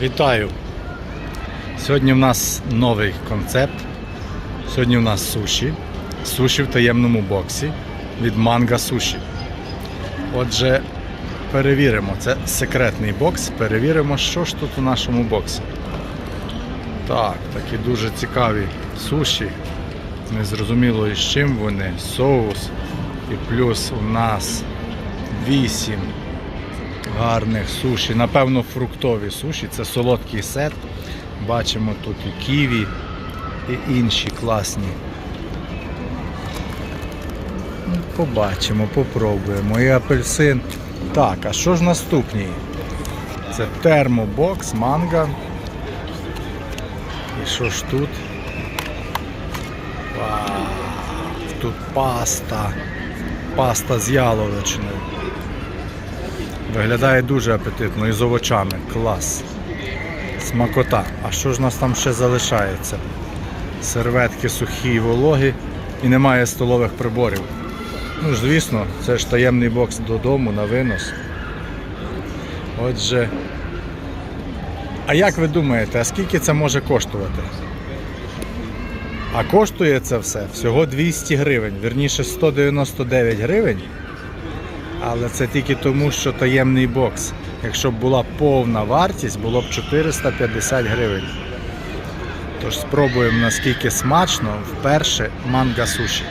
Вітаю! Сьогодні в нас новий концепт. Сьогодні в нас суші. Суші в таємному боксі від Манга Суші. Отже, перевіримо. Це секретний бокс. Перевіримо, що ж тут у нашому боксі. Так, такі дуже цікаві суші. Незрозуміло із чим вони. Соус. І плюс у нас 8 гарних суші. Напевно, фруктові суші. Це солодкий сет. Бачимо тут і ківі, і інші класні. Побачимо, попробуємо. І апельсин. Так, а що ж наступні? Це термобокс, манга. І що ж тут? Вау, тут паста. Паста з яловичиною. Виглядає дуже апетитно і з овочами. Клас. Смакота. А що ж у нас там ще залишається? Серветки сухі і вологі і немає столових приборів. Ну звісно, це ж таємний бокс додому на винос. Отже. А як ви думаєте, а скільки це може коштувати? А коштує це все всього 200 гривень, вірніше 199 гривень. Але це тільки тому, що таємний бокс. Якщо б була повна вартість, було б 450 гривень. Тож спробуємо наскільки смачно вперше манга суші.